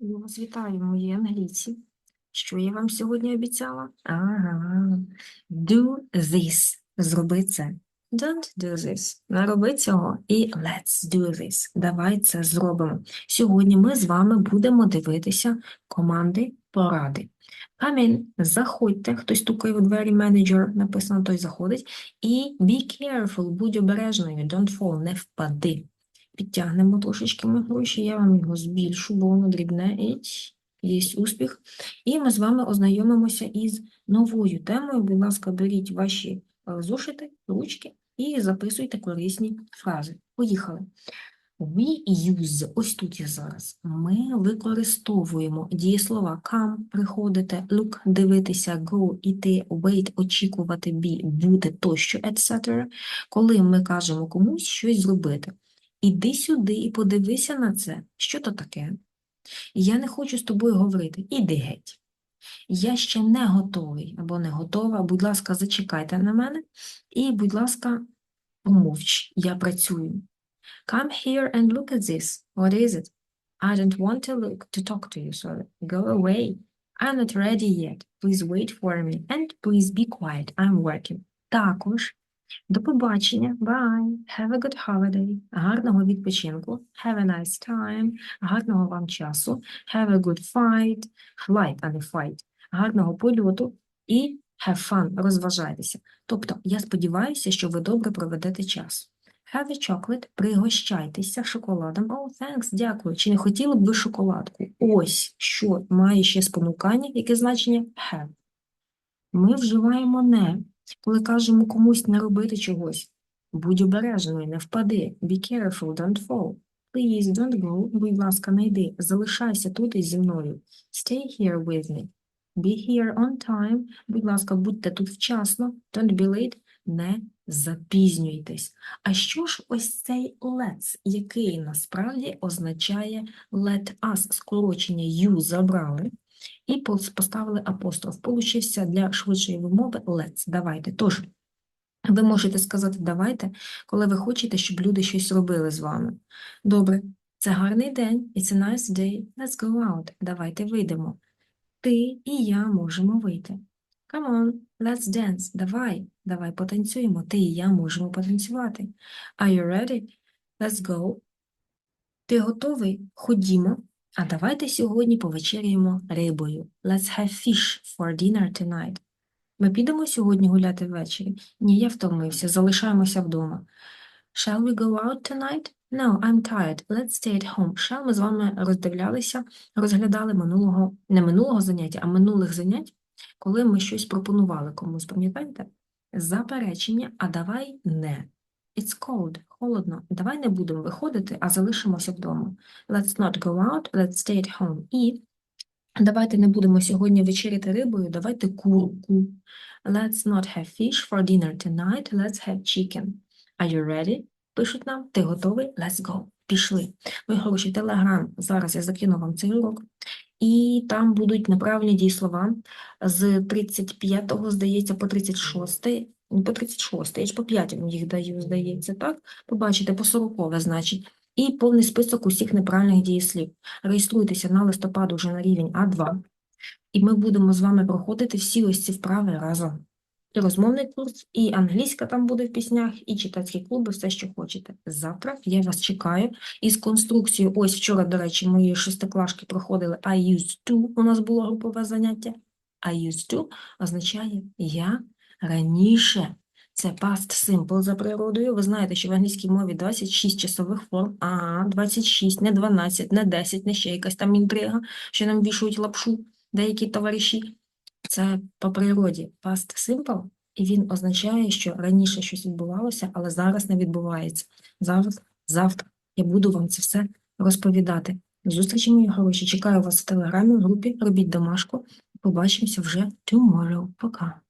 Вас вітаю, мої англійці. Що я вам сьогодні обіцяла? Ага. Do this. Зроби це. Don't do this. Не роби цього. І let's do this. Давай це зробимо. Сьогодні ми з вами будемо дивитися команди поради. Come in. Заходьте. Хтось стукає у двері менеджер, написано, той заходить. І be careful, будь обережною, don't fall, не впади. Підтягнемо трошечки ми гроші, я вам його збільшу, бо воно дрібне, Іть, є успіх. І ми з вами ознайомимося із новою темою. Будь ласка, беріть ваші е, зошити, ручки і записуйте корисні фрази. Поїхали. We use, ось тут я зараз, ми використовуємо дієслова come, приходити, look, дивитися, go, іти, wait, очікувати, be, бути тощо, etc. Коли ми кажемо комусь щось зробити. Іди сюди і подивися на це. Що то таке? Я не хочу з тобою говорити. Іди геть. Я ще не готовий або не готова. Будь ласка, зачекайте на мене. І, будь ласка, помовч, я працюю. Come here and look at this. What is it? I don't want to look to talk to you, sorry. Go away. I'm not ready yet. Please wait for me. And please be quiet. I'm working. Також до побачення. Bye. Have a good holiday. Гарного відпочинку. Have a nice time. Гарного вам часу. Have a good fight. Flight, а не fight. Гарного польоту. І have fun. Розважайтеся. Тобто, я сподіваюся, що ви добре проведете час. Have a chocolate. Пригощайтеся шоколадом. Oh, thanks, дякую. Чи не хотіли б ви шоколадку? Ось, що має ще спонукання, яке значення have. Ми вживаємо не коли кажемо комусь не робити чогось. Будь обережною, не впади. Be careful, don't fall. Please don't go, будь ласка, не йди. Залишайся тут із зі мною. Stay here with me. Be here on time. Будь ласка, будьте тут вчасно. Don't be late. Не запізнюйтесь. А що ж ось цей let's, який насправді означає let us, скорочення you забрали, і поставили апостроф. Получився для швидшої вимови let's. Давайте. Тож, ви можете сказати давайте, коли ви хочете, щоб люди щось робили з вами. Добре, це гарний день, it's a nice day, let's go out. Давайте вийдемо. Ти і я можемо вийти. Come on, let's dance. Давай, давай потанцюємо. Ти і я можемо потанцювати. Are you ready? Let's go. Ти готовий? Ходімо. А давайте сьогодні повечеряємо рибою. Let's have fish for dinner tonight. Ми підемо сьогодні гуляти ввечері? Ні, я втомився, залишаємося вдома. Shall we go out tonight? No, I'm tired. Let's stay at home. Shall ми з вами роздивлялися, розглядали минулого, не минулого заняття, а минулих занять, коли ми щось пропонували комусь, пам'ятаєте? Заперечення, а давай не. It's cold, холодно. Давай не будемо виходити, а залишимося вдома. Let's not go out, let's stay at home. І давайте не будемо сьогодні вечеряти рибою, давайте курку. Let's not have fish for dinner tonight, let's have chicken. Are you ready? Пишуть нам, ти готовий? Let's go. Пішли. Мої хороші, телеграм. Зараз я закину вам цей урок. І там будуть неправильні дієслова з 35-го, здається, по 36-й. Ну, по 36 я ж по 5 вам їх даю, здається, так? Побачите, по 40 значить. І повний список усіх неправильних дієслів. Реєструйтеся на листопад уже на рівень А2. І ми будемо з вами проходити всі ось ці вправи разом. І розмовний курс, і англійська там буде в піснях, і читацькі клуби, все, що хочете. Завтра я вас чекаю із конструкцією. Ось вчора, до речі, мої шестиклашки проходили I used to, у нас було групове заняття. I used to означає я раніше. Це past simple за природою. Ви знаєте, що в англійській мові 26 часових форм. Ага, 26, не 12, не 10, не ще якась там інтрига, що нам вішають лапшу деякі товариші. Це по природі past simple, і він означає, що раніше щось відбувалося, але зараз не відбувається. Зараз, завтра я буду вам це все розповідати. Зустрічі, мої хороші. Чекаю вас в телеграмі, в групі. Робіть домашку. Побачимося вже tomorrow. Пока.